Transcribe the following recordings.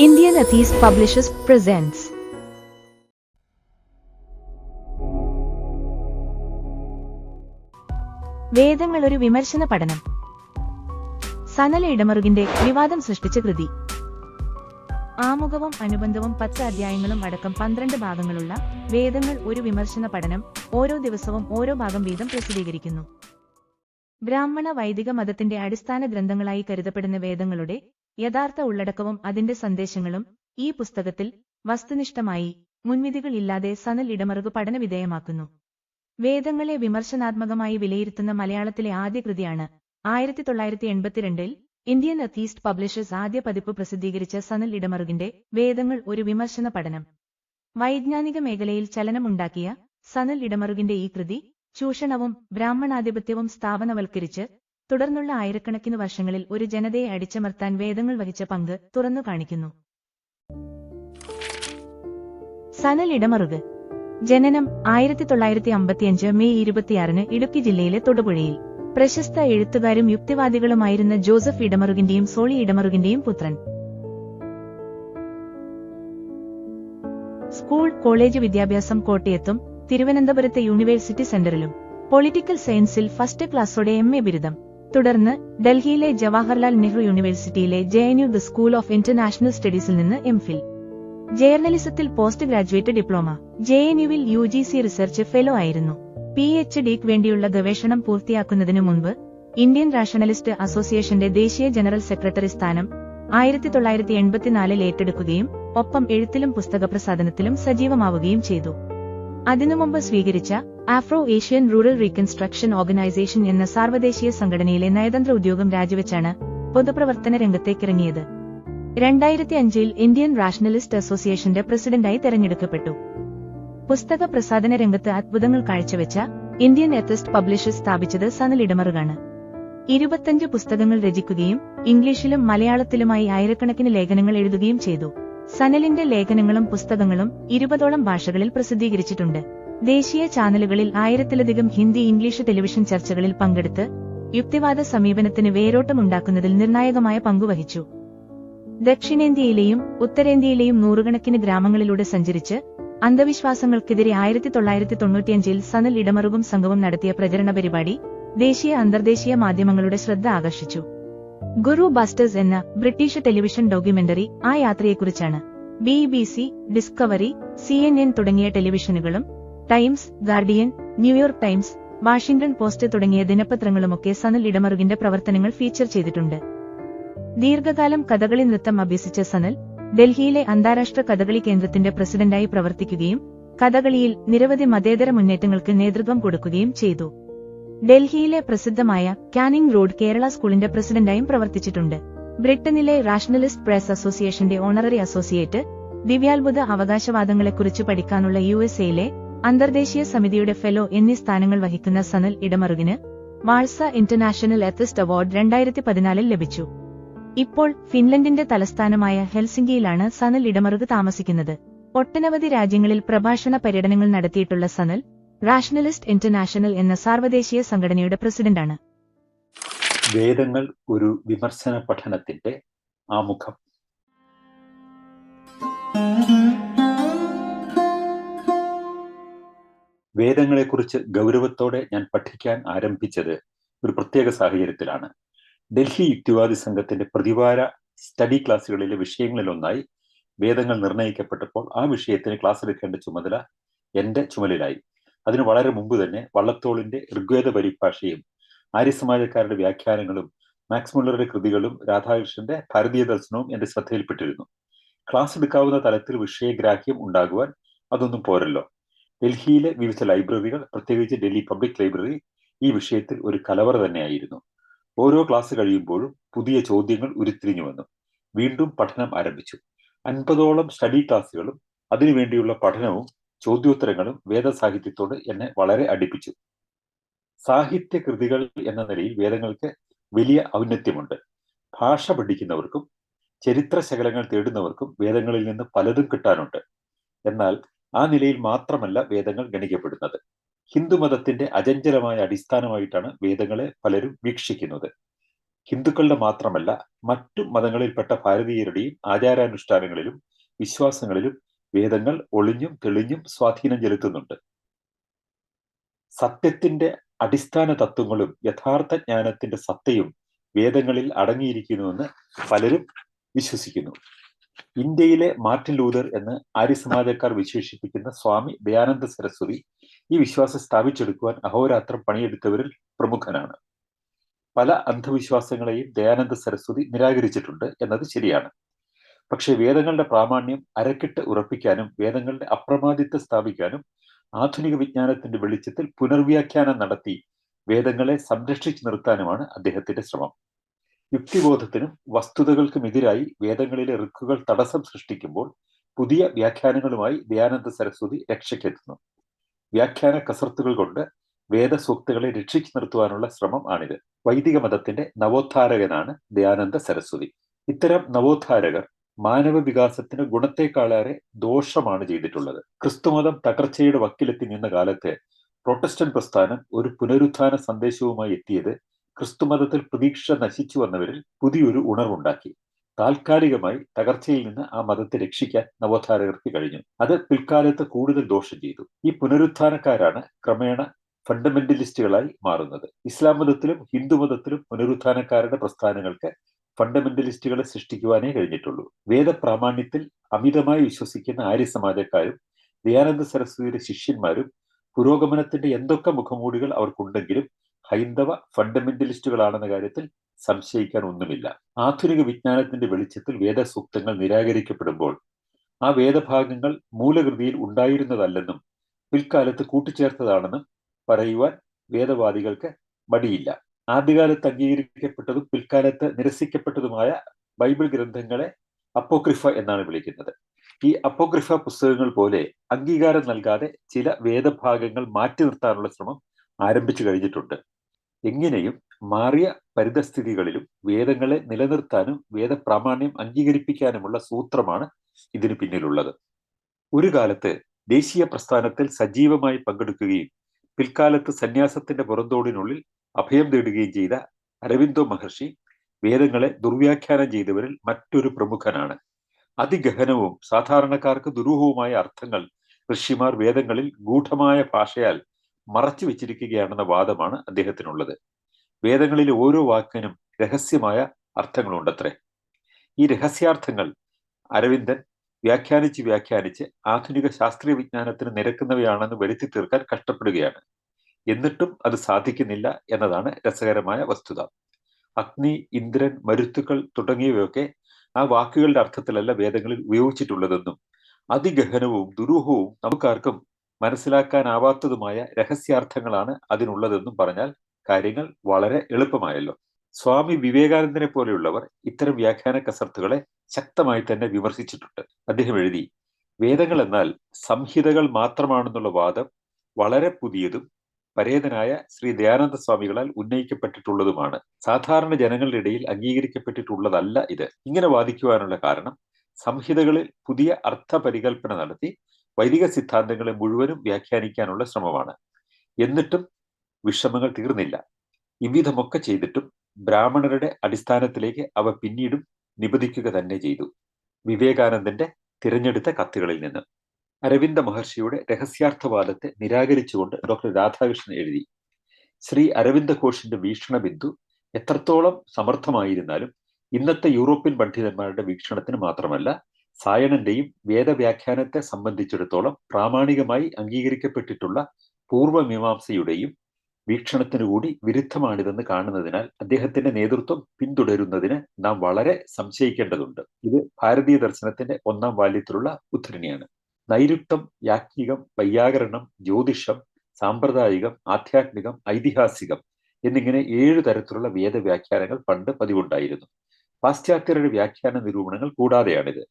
Indian Atheist Publishers presents. വേദങ്ങൾ ഒരു വിമർശന പഠനം. സനല ഇടമറുകിന്റെ വിവാദം സൃഷ്ടിച്ച കൃതി. ആമുഖവും അനുബന്ധവും പത്ത് അധ്യായങ്ങളും അടക്കം പന്ത്രണ്ട് ഭാഗങ്ങളുള്ള വേദങ്ങൾ ഒരു വിമർശന പഠനം ഓരോ ദിവസവും ഓരോ ഭാഗം വീതം പ്രസിദ്ധീകരിക്കുന്നു. ബ്രാഹ്മണ വൈദിക മതത്തിന്റെ അടിസ്ഥാന ഗ്രന്ഥങ്ങളായി കരുതപ്പെടുന്ന വേദങ്ങളുടെ യഥാർത്ഥ ഉള്ളടക്കവും അതിന്റെ സന്ദേശങ്ങളും ഈ പുസ്തകത്തിൽ വസ്തുനിഷ്ഠമായി മുൻവിധികൾ ഇല്ലാതെ സനൽ ഇടമറുക് പഠനവിധേയമാക്കുന്നു വേദങ്ങളെ വിമർശനാത്മകമായി വിലയിരുത്തുന്ന മലയാളത്തിലെ ആദ്യ കൃതിയാണ് ആയിരത്തി തൊള്ളായിരത്തി എൺപത്തിരണ്ടിൽ ഇന്ത്യൻ അത്തീസ്റ്റ് പബ്ലിഷേഴ്സ് ആദ്യ പതിപ്പ് പ്രസിദ്ധീകരിച്ച സനൽ ഇടമറുകിന്റെ വേദങ്ങൾ ഒരു വിമർശന പഠനം. വൈജ്ഞാനിക മേഖലയിൽ ചലനമുണ്ടാക്കിയ സനൽ ഇടമറുകിന്റെ ഈ കൃതി ചൂഷണവും ബ്രാഹ്മണാധിപത്യവും സ്ഥാപനവൽക്കരിച്ച് തുടർന്നുള്ള ആയിരക്കണക്കിന് വർഷങ്ങളിൽ ഒരു ജനതയെ അടിച്ചമർത്താൻ വേദങ്ങൾ വഹിച്ച പങ്ക് തുറന്നു കാണിക്കുന്നു. സനൽ ഇടമറുക് ജനനം ആയിരത്തി തൊള്ളായിരത്തി അമ്പത്തിയഞ്ച് മെയ് ഇരുപത്തിയാറിന് ഇടുക്കി ജില്ലയിലെ തൊടുപുഴയിൽ. പ്രശസ്ത എഴുത്തുകാരും യുക്തിവാദികളുമായിരുന്ന ജോസഫ് ഇടമറുകിന്റെയും സോളി ഇടമറുകിന്റെയും പുത്രൻ. സ്കൂൾ കോളേജ് വിദ്യാഭ്യാസം കോട്ടയത്തും തിരുവനന്തപുരത്തെ യൂണിവേഴ്സിറ്റി സെന്ററിലും. പൊളിറ്റിക്കൽ സയൻസിൽ ഫസ്റ്റ് ക്ലാസ്സോടെ എം എ ബിരുദം. തുടർന്ന് ഡൽഹിയിലെ ജവഹർലാൽ നെഹ്റു യൂണിവേഴ്സിറ്റിയിലെ J N U the school of international സ്റ്റഡീസിൽ നിന്ന് M Phil. ജേർണലിസത്തിൽ post graduate diploma. J N യുവിൽ U G C research fellow ആയിരുന്നു. പി എച്ച് ഡിക്ക് വേണ്ടിയുള്ള ഗവേഷണം പൂർത്തിയാക്കുന്നതിന് മുൻപ് ഇന്ത്യൻ റാഷണലിസ്റ്റ് അസോസിയേഷന്റെ ദേശീയ ജനറൽ സെക്രട്ടറി സ്ഥാനം ആയിരത്തി തൊള്ളായിരത്തി എൺപത്തിനാലിൽ ഏറ്റെടുക്കുകയും ഒപ്പം എഴുത്തിലും പുസ്തക പ്രസാധനത്തിലും സജീവമാവുകയും ചെയ്തു. അതിനു മുമ്പ് സ്വീകരിച്ച Afro Asian rural reconstruction organisation എന്ന സാർവദേശീയ സംഘടനയിലെ നയതന്ത്ര ഉദ്യോഗം രാജിവെച്ചാണ് പൊതുപ്രവർത്തന രംഗത്തേക്കിറങ്ങിയത്. രണ്ടായിരത്തി അഞ്ചിൽ ഇന്ത്യൻ റാഷണലിസ്റ്റ് അസോസിയേഷന്റെ പ്രസിഡന്റായി തെരഞ്ഞെടുക്കപ്പെട്ടു. പുസ്തക പ്രസാധന രംഗത്ത് അത്ഭുതങ്ങൾ കാഴ്ചവെച്ച ഇന്ത്യൻ എത്തസ്റ്റ് പബ്ലിഷേഴ്സ് സ്ഥാപിച്ചത് സനൽ ഇടമറുകാണ്. ഇരുപത്തഞ്ച് പുസ്തകങ്ങൾ രചിക്കുകയും ഇംഗ്ലീഷിലും മലയാളത്തിലുമായി ആയിരക്കണക്കിന് ലേഖനങ്ങൾ എഴുതുകയും ചെയ്തു. സനലിന്റെ ലേഖനങ്ങളും പുസ്തകങ്ങളും ഇരുപതോളം ഭാഷകളിൽ പ്രസിദ്ധീകരിച്ചിട്ടുണ്ട്. ദേശീയ ചാനലുകളിൽ ആയിരത്തിലധികം ഹിന്ദി ഇംഗ്ലീഷ് ടെലിവിഷൻ ചർച്ചകളിൽ പങ്കെടുത്ത് യുക്തിവാദ സമീപനത്തിന് വേരോട്ടമുണ്ടാക്കുന്നതിൽ നിർണായകമായ പങ്കുവഹിച്ചു. ദക്ഷിണേന്ത്യയിലെയും ഉത്തരേന്ത്യയിലെയും നൂറുകണക്കിന് ഗ്രാമങ്ങളിലൂടെ സഞ്ചരിച്ച് അന്ധവിശ്വാസങ്ങൾക്കെതിരെ ആയിരത്തി തൊള്ളായിരത്തി തൊണ്ണൂറ്റിയഞ്ചിൽ സനൽ ഇടമറുകും സംഘവും നടത്തിയ പ്രചരണ പരിപാടി ദേശീയ അന്തർദേശീയ മാധ്യമങ്ങളുടെ ശ്രദ്ധ ആകർഷിച്ചു. ഗുരു ബാസ്റ്റേഴ്സ് എന്ന ബ്രിട്ടീഷ് ടെലിവിഷൻ ഡോക്യുമെന്ററി ആ യാത്രയെക്കുറിച്ചാണ്. B B C Discovery C N N തുടങ്ങിയ ടെലിവിഷനുകളും Times Guardian New York Times Washington Post തുടങ്ങിയ ദിനപത്രങ്ങളുമൊക്കെ സനൽ ഇടമറുകിന്റെ പ്രവർത്തനങ്ങൾ ഫീച്ചർ ചെയ്തിട്ടുണ്ട്. ദീർഘകാലം കഥകളി നൃത്തം അഭ്യസിച്ച സനൽ ഡൽഹിയിലെ അന്താരാഷ്ട്ര കഥകളി കേന്ദ്രത്തിന്റെ പ്രസിഡന്റായി പ്രവർത്തിക്കുകയും കഥകളിയിൽ നിരവധി മതേതര മുന്നേറ്റങ്ങൾക്ക് നേതൃത്വം കൊടുക്കുകയും ചെയ്തു. ഡൽഹിയിലെ പ്രസിദ്ധമായ കാനിംഗ് റോഡ് കേരള സ്കൂളിന്റെ പ്രസിഡന്റായും പ്രവർത്തിച്ചിട്ടുണ്ട്. ബ്രിട്ടനിലെ റാഷണലിസ്റ്റ് പ്രസ് അസോസിയേഷന്റെ ഓണററി അസോസിയേറ്റ് ദിവ്യാത്ഭുത അവകാശവാദങ്ങളെക്കുറിച്ച് പഠിക്കാനുള്ള യു എസ് എയിലെ അന്തർദേശീയ സമിതിയുടെ ഫെലോ എന്നീ സ്ഥാനങ്ങൾ വഹിക്കുന്ന സനൽ ഇടമറുകിന് വാൾസ ഇന്റർനാഷണൽ എത്തിസ്റ്റ് അവാർഡ് രണ്ടായിരത്തി പതിനാലിൽ ലഭിച്ചു. ഇപ്പോൾ ഫിൻലൻഡിന്റെ തലസ്ഥാനമായ ഹെൽസിംഗിയിലാണ് സനൽ ഇടമറുക് താമസിക്കുന്നത്. ഒട്ടനവധി രാജ്യങ്ങളിൽ പ്രഭാഷണ പര്യടനങ്ങൾ നടത്തിയിട്ടുള്ള സനൽ റാഷണലിസ്റ്റ് ഇന്റർനാഷണൽ എന്ന സാർവദേശീയ സംഘടനയുടെ പ്രസിഡന്റാണ്. വേദങ്ങൾ ഒരു വിമർശന പഠനത്തിന്റെ ആമുഖം. വേദങ്ങളെക്കുറിച്ച് ഗൗരവത്തോടെ ഞാൻ പഠിക്കാൻ ആരംഭിച്ചത് ഒരു പ്രത്യേക സാഹചര്യത്തിലാണ്. ഡൽഹി യുക്തിവാദി സംഘത്തിന്റെ പ്രതിവാര സ്റ്റഡി ക്ലാസ്സുകളിലെ വിഷയങ്ങളിലൊന്നായി വേദങ്ങൾ നിർണയിക്കപ്പെട്ടപ്പോൾ ആ വിഷയത്തിന് ക്ലാസ് എടുക്കേണ്ട ചുമതല എന്റെ ചുമലിലായി. അതിന് വളരെ മുമ്പ് തന്നെ വള്ളത്തോളിന്റെ ഋഗ്വേദ പരിഭാഷയും ആര്യസമാജക്കാരുടെ വ്യാഖ്യാനങ്ങളും മാക്സ് മുള്ളറുടെ കൃതികളും രാധാകൃഷ്ണന്റെ ഭാരതീയ ദർശനവും എന്റെ ശ്രദ്ധയിൽപ്പെട്ടിരുന്നു. ക്ലാസ് എടുക്കാവുന്ന തലത്തിൽ വിഷയഗ്രാഹ്യം ഉണ്ടാകുവാൻ അതൊന്നും പോരല്ലോ. ഡൽഹിയിലെ വിവിധ ലൈബ്രറികൾ പ്രത്യേകിച്ച് ഡൽഹി പബ്ലിക് ലൈബ്രറി ഈ വിഷയത്തിൽ ഒരു കലവറ തന്നെയായിരുന്നു. ഓരോ ക്ലാസ് കഴിയുമ്പോഴും പുതിയ ചോദ്യങ്ങൾ ഉരുത്തിരിഞ്ഞു വന്നു. വീണ്ടും പഠനം ആരംഭിച്ചു. അൻപതോളം സ്റ്റഡി ക്ലാസ്സുകളും അതിനുവേണ്ടിയുള്ള പഠനവും ചോദ്യോത്തരങ്ങളും വേദസാഹിത്യത്തോട് എന്നെ വളരെ അടുപ്പിച്ചു. സാഹിത്യ കൃതികൾ എന്ന നിലയിൽ വേദങ്ങൾക്ക് വലിയ ഔന്നത്യമുണ്ട്. ഭാഷ പഠിക്കുന്നവർക്കും ചരിത്ര ശകലങ്ങൾ തേടുന്നവർക്കും വേദങ്ങളിൽ നിന്ന് പലതും കിട്ടാനുണ്ട്. എന്നാൽ ആ നിലയിൽ മാത്രമല്ല വേദങ്ങൾ ഗണിക്കപ്പെടുന്നത്. ഹിന്ദുമതത്തിന്റെ അചഞ്ചലമായ അടിസ്ഥാനമായിട്ടാണ് വേദങ്ങളെ പലരും വീക്ഷിക്കുന്നത്. ഹിന്ദുക്കളുടെ മാത്രമല്ല മറ്റു മതങ്ങളിൽപ്പെട്ട ഭാരതീയരുടെയും ആചാരാനുഷ്ഠാനങ്ങളിലും വിശ്വാസങ്ങളിലും വേദങ്ങൾ ഒളിഞ്ഞും തെളിഞ്ഞും സ്വാധീനം ചെലുത്തുന്നുണ്ട്. സത്യത്തിന്റെ അടിസ്ഥാന തത്വങ്ങളും യഥാർത്ഥ ജ്ഞാനത്തിന്റെ സത്തയും വേദങ്ങളിൽ അടങ്ങിയിരിക്കുന്നുവെന്ന് പലരും വിശ്വസിക്കുന്നു. ഇന്ത്യയിലെ മാർട്ടിൻ ലൂതർ എന്ന് ആര്യ സമാജക്കാർ വിശേഷിപ്പിക്കുന്ന സ്വാമി ദയാനന്ദ സരസ്വതി ഈ വിശ്വാസം സ്ഥാപിച്ചെടുക്കുവാൻ അഹോരാത്രം പണിയെടുത്തവരിൽ പ്രമുഖനാണ്. പല അന്ധവിശ്വാസങ്ങളെയും ദയാനന്ദ സരസ്വതി നിരാകരിച്ചിട്ടുണ്ട് എന്നത് ശരിയാണ്. പക്ഷേ വേദങ്ങളുടെ പ്രാമാണ്യം അരക്കിട്ട് ഉറപ്പിക്കാനും വേദങ്ങളുടെ അപ്രമാദിത്വം സ്ഥാപിക്കാനും ആധുനിക വിജ്ഞാനത്തിന്റെ വെളിച്ചത്തിൽ പുനർവ്യാഖ്യാനം നടത്തി വേദങ്ങളെ സംരക്ഷിച്ചു നിർത്താനുമാണ് അദ്ദേഹത്തിന്റെ ശ്രമം. യുക്തിബോധത്തിനും വസ്തുതകൾക്കും എതിരായി വേദങ്ങളിലെ ഋക്കുകൾ തടസ്സം സൃഷ്ടിക്കുമ്പോൾ പുതിയ വ്യാഖ്യാനങ്ങളുമായി ദയാനന്ദ സരസ്വതി രക്ഷയ്ക്കെത്തുന്നു. വ്യാഖ്യാന കസർത്തുകൾ കൊണ്ട് വേദസൂക്തകളെ രക്ഷിച്ചു നിർത്തുവാനുള്ള ശ്രമം ആണിത്. വൈദിക മതത്തിന്റെ നവോത്ഥാരകനാണ് ദയാനന്ദ സരസ്വതി. ഇത്തരം നവോത്ഥാരകർ മാനവ വികാസത്തിന് ഗുണത്തെക്കാളേറെ ദോഷമാണ് ചെയ്തിട്ടുള്ളത്. ക്രിസ്തുമതം തകർച്ചയുടെ വക്കിലെത്തി നിന്ന കാലത്ത് പ്രൊട്ടസ്റ്റന്റ് പ്രസ്ഥാനം ഒരു പുനരുത്ഥാന സന്ദേശവുമായി എത്തിയത് ക്രിസ്തുമതത്തിൽ പ്രതീക്ഷ നശിച്ചു വന്നവരിൽ പുതിയൊരു ഉണർവുണ്ടാക്കി. താൽക്കാലികമായി തകർച്ചയിൽ നിന്ന് ആ മതത്തെ രക്ഷിക്കാൻ നവോത്ഥാരകർക്ക് കഴിഞ്ഞു. അത് പിൽക്കാലത്ത് കൂടുതൽ ദോഷം ചെയ്തു. ഈ പുനരുത്ഥാനക്കാരാണ് ക്രമേണ ഫണ്ടമെന്റലിസ്റ്റുകളായി മാറുന്നത്. ഇസ്ലാം മതത്തിലും ഹിന്ദു മതത്തിലും പുനരുത്ഥാനക്കാരുടെ പ്രസ്ഥാനങ്ങൾക്ക് ഫണ്ടമെന്റലിസ്റ്റുകളെ സൃഷ്ടിക്കുവാനേ കഴിഞ്ഞിട്ടുള്ളൂ. വേദപ്രാമാണ്യത്തിൽ അമിതമായി വിശ്വസിക്കുന്ന ആര്യ സമാജക്കാരും ദയാനന്ദ സരസ്വതിയുടെ ശിഷ്യന്മാരും പുരോഗമനത്തിന്റെ എന്തൊക്കെ മുഖമൂടികൾ അവർക്കുണ്ടെങ്കിലും ഹൈന്ദവ ഫണ്ടമെന്റലിസ്റ്റുകളാണെന്ന കാര്യത്തിൽ സംശയിക്കാൻ ഒന്നുമില്ല. ആധുനിക വിജ്ഞാനത്തിന്റെ വെളിച്ചത്തിൽ വേദസൂക്തങ്ങൾ നിരാകരിക്കപ്പെടുമ്പോൾ ആ വേദഭാഗങ്ങൾ മൂലകൃതിയിൽ ഉണ്ടായിരുന്നതല്ലെന്നും പിൽക്കാലത്ത് കൂട്ടിച്ചേർത്തതാണെന്നും പറയുവാൻ വേദവാദികൾക്ക് മടിയില്ല. ആദ്യകാലത്ത് അംഗീകരിക്കപ്പെട്ടതും പിൽക്കാലത്ത് നിരസിക്കപ്പെട്ടതുമായ ബൈബിൾ ഗ്രന്ഥങ്ങളെ അപ്പോക്രിഫ എന്നാണ് വിളിക്കുന്നത്. ഈ അപ്പോക്രിഫ പുസ്തകങ്ങൾ പോലെ അംഗീകാരം നൽകാതെ ചില വേദഭാഗങ്ങൾ മാറ്റി നിർത്താനുള്ള ശ്രമം ആരംഭിച്ചു കഴിഞ്ഞിട്ടുണ്ട്. എങ്ങനെയും മാറിയ പരിതസ്ഥിതികളിലും വേദങ്ങളെ നിലനിർത്താനും വേദപ്രാമാണ്യം അംഗീകരിപ്പിക്കാനുമുള്ള സൂത്രമാണ് ഇതിന് പിന്നിലുള്ളത്. ഒരു കാലത്ത് ദേശീയ പ്രസ്ഥാനത്തിൽ സജീവമായി പങ്കെടുക്കുകയും പിൽക്കാലത്ത് സന്യാസത്തിന്റെ പുറന്തോടിനുള്ളിൽ അഭയം തേടുകയും ചെയ്ത അരവിന്ദോ മഹർഷി വേദങ്ങളെ ദുർവ്യാഖ്യാനം ചെയ്തവരിൽ മറ്റൊരു പ്രമുഖനാണ്. അതിഗഹനവും സാധാരണക്കാർക്ക് ദുരൂഹവുമായ അർത്ഥങ്ങൾ ഋഷിമാർ വേദങ്ങളിൽ ഗൂഢമായ ഭാഷയാൽ മറച്ചു വെച്ചിരിക്കുകയാണെന്ന വാദമാണ് അദ്ദേഹത്തിനുള്ളത്. വേദങ്ങളിലെ ഓരോ വാക്കിനും രഹസ്യമായ അർത്ഥങ്ങളുണ്ടത്രേ. ഈ രഹസ്യാർത്ഥങ്ങൾ അരവിന്ദൻ വ്യാഖ്യാനിച്ച് വ്യാഖ്യാനിച്ച് ആധുനിക ശാസ്ത്രീയ വിജ്ഞാനത്തിന് നിരക്കുന്നവയാണെന്ന് വരുത്തി തീർക്കാൻ കഷ്ടപ്പെടുകയാണ്. എന്നിട്ടും അത് സാധിക്കുന്നില്ല എന്നതാണ് രസകരമായ വസ്തുത. അഗ്നി ഇന്ദ്രൻ മരുത്തുക്കൾ തുടങ്ങിയവയൊക്കെ ആ വാക്കുകളുടെ അർത്ഥത്തിലല്ല വേദങ്ങളിൽ ഉപയോഗിച്ചിട്ടുള്ളതെന്നും അതിഗഹനവും ദുരൂഹവും നമുക്കാർക്കും മനസ്സിലാക്കാനാവാത്തതുമായ രഹസ്യാർത്ഥങ്ങളാണ് അതിനുള്ളതെന്നും പറഞ്ഞാൽ കാര്യങ്ങൾ വളരെ എളുപ്പമായല്ലോ. സ്വാമി വിവേകാനന്ദനെ പോലെയുള്ളവർ ഇത്തരം വ്യാഖ്യാന കസർത്തുകളെ ശക്തമായി തന്നെ വിമർശിച്ചിട്ടുണ്ട്. അദ്ദേഹം എഴുതി വേദങ്ങൾ എന്നാൽ സംഹിതകൾ മാത്രമാണെന്നുള്ള വാദം വളരെ പുതിയതും പരേതനായ ശ്രീ ദയാനന്ദ സ്വാമികളാൽ ഉന്നയിക്കപ്പെട്ടിട്ടുള്ളതുമാണ്. സാധാരണ ജനങ്ങളുടെ ഇടയിൽ അംഗീകരിക്കപ്പെട്ടിട്ടുള്ളതല്ല ഇത്. ഇങ്ങനെ വാദിക്കുവാനുള്ള കാരണം സംഹിതകളിൽ പുതിയ അർത്ഥപരികൽപ്പന നടത്തി വൈദിക സിദ്ധാന്തങ്ങളെ മുഴുവനും വ്യാഖ്യാനിക്കാനുള്ള ശ്രമമാണ്. എന്നിട്ടും വിഷമങ്ങൾ തീർന്നില്ല. ഇവിധമൊക്കെ ചെയ്തിട്ടും ബ്രാഹ്മണരുടെ അടിസ്ഥാനത്തിലേക്ക് അവ പിന്നീടും നിബദിക്കുക തന്നെ ചെയ്തു. വിവേകാനന്ദന്റെ തിരഞ്ഞെടുത്ത കത്തുകളിൽ നിന്ന്. അരവിന്ദ മഹർഷിയുടെ രഹസ്യാർത്ഥവാദത്തെ നിരാകരിച്ചുകൊണ്ട് ഡോക്ടർ രാധാകൃഷ്ണൻ എഴുതി. ശ്രീ അരവിന്ദ ഘോഷിന്റെ വീക്ഷണ ബിന്ദു എത്രത്തോളം സമർത്ഥമായിരുന്നാലും ഇന്നത്തെ യൂറോപ്യൻ പണ്ഡിതന്മാരുടെ വീക്ഷണത്തിന് മാത്രമല്ല സായണന്റെയും വേദവ്യാഖ്യാനത്തെ സംബന്ധിച്ചിടത്തോളം പ്രാമാണികമായി അംഗീകരിക്കപ്പെട്ടിട്ടുള്ള പൂർവമീമാംസയുടെയും വീക്ഷണത്തിനു കൂടി വിരുദ്ധമാണിതെന്ന് കാണുന്നതിനാൽ അദ്ദേഹത്തിന്റെ നേതൃത്വം പിന്തുടരുന്നതിന് നാം വളരെ സംശയിക്കേണ്ടതുണ്ട്. ഇത് ഭാരതീയ ദർശനത്തിന്റെ ഒന്നാം വാല്യത്തിലുള്ള ഉദ്ധരണിയാണ്. നൈരുക്തം യാജ്ഞികം വൈയാകരണം ജ്യോതിഷം സാമ്പ്രദായികം ആധ്യാത്മികം ഐതിഹാസികം എന്നിങ്ങനെ ഏഴ് തരത്തിലുള്ള വേദവ്യാഖ്യാനങ്ങൾ പണ്ട് പതിവുണ്ടായിരുന്നു. പാശ്ചാത്യരുടെ വ്യാഖ്യാന നിരൂപണങ്ങൾ കൂടാതെയാണിത്.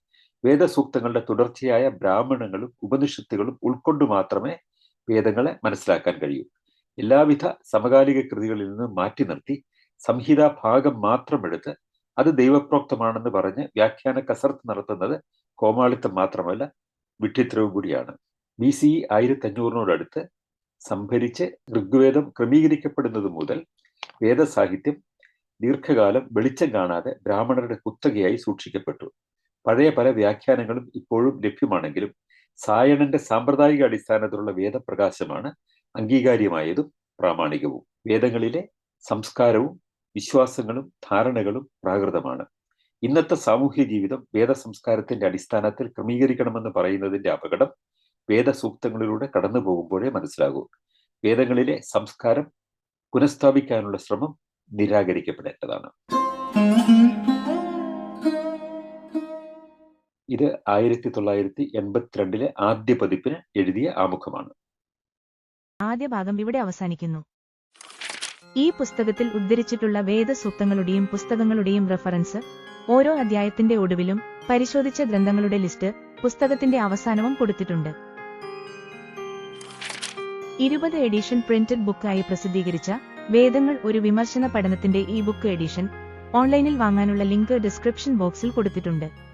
വേദസൂക്തങ്ങളുടെ തുടർച്ചയായ ബ്രാഹ്മണങ്ങളും ഉപനിഷത്തുകളും ഉൾക്കൊണ്ടു മാത്രമേ വേദങ്ങളെ മനസ്സിലാക്കാൻ കഴിയൂ. എല്ലാവിധ സമകാലിക കൃതികളിൽ നിന്ന് മാറ്റി നിർത്തി സംഹിതാ ഭാഗം മാത്രമെടുത്ത് അത് ദൈവപ്രോക്തമാണെന്ന് പറഞ്ഞ് വ്യാഖ്യാന കസർത്ത് നടത്തുന്നത് കോമാളിത്തം മാത്രമല്ല വിഡ്ഢിത്തരവും കൂടിയാണ് ബി സി ആയിരത്തി അഞ്ഞൂറിനോടടുത്ത് സംഭരിച്ച് ഋഗ്വേദം ക്രമീകരിക്കപ്പെടുന്നത് മുതൽ വേദസാഹിത്യം ദീർഘകാലം വെളിച്ചം കാണാതെ ബ്രാഹ്മണരുടെ കുത്തകയായി സൂക്ഷിക്കപ്പെട്ടു. പഴയ പല വ്യാഖ്യാനങ്ങളും ഇപ്പോഴും ലഭ്യമാണെങ്കിലും സായണന്റെ സാമ്പ്രദായിക അടിസ്ഥാനത്തിലുള്ള വേദപ്രകാശമാണ് അംഗീകാര്യമായതും പ്രാമാണികവും. വേദങ്ങളിലെ സംസ്കാരവും വിശ്വാസങ്ങളും ധാരണകളും പ്രാകൃതമാണ്. ഇന്നത്തെ സാമൂഹ്യ ജീവിതം വേദസംസ്കാരത്തിന്റെ അടിസ്ഥാനത്തിൽ ക്രമീകരിക്കണമെന്ന് പറയുന്നതിന്റെ അപകടം വേദസൂക്തങ്ങളിലൂടെ കടന്നു പോകുമ്പോഴേ മനസ്സിലാകൂ. വേദങ്ങളിലെ സംസ്കാരം പുനഃസ്ഥാപിക്കാനുള്ള ശ്രമം നിരാകരിക്കപ്പെടേണ്ടതാണ്. ഇത് ആയിരത്തി തൊള്ളായിരത്തി എൺപത്തിരണ്ടിലെ ആദ്യ പതിപ്പിന് എഴുതിയ ആമുഖമാണ്. ആദ്യ ഭാഗം ഇവിടെ അവസാനിക്കുന്നു. ഈ പുസ്തകത്തിൽ ഉദ്ധരിച്ചിട്ടുള്ള വേദസൂക്തങ്ങളുടെയും പുസ്തകങ്ങളുടെയും റെഫറൻസ് ഓരോ അധ്യായത്തിന്റെ ഒടുവിലും പരിശോധിച്ച ഗ്രന്ഥങ്ങളുടെ ലിസ്റ്റ് പുസ്തകത്തിന്റെ അവസാനവും കൊടുത്തിട്ടുണ്ട്. ഇരുപത് എഡിഷൻ പ്രിന്റഡ് ബുക്കായി പ്രസിദ്ധീകരിച്ച വേദങ്ങൾ ഒരു വിമർശന പഠനത്തിന്റെ ഈ ബുക്ക് എഡിഷൻ ഓൺലൈനിൽ വാങ്ങാനുള്ള ലിങ്ക് ഡിസ്ക്രിപ്ഷൻ ബോക്സിൽ കൊടുത്തിട്ടുണ്ട്.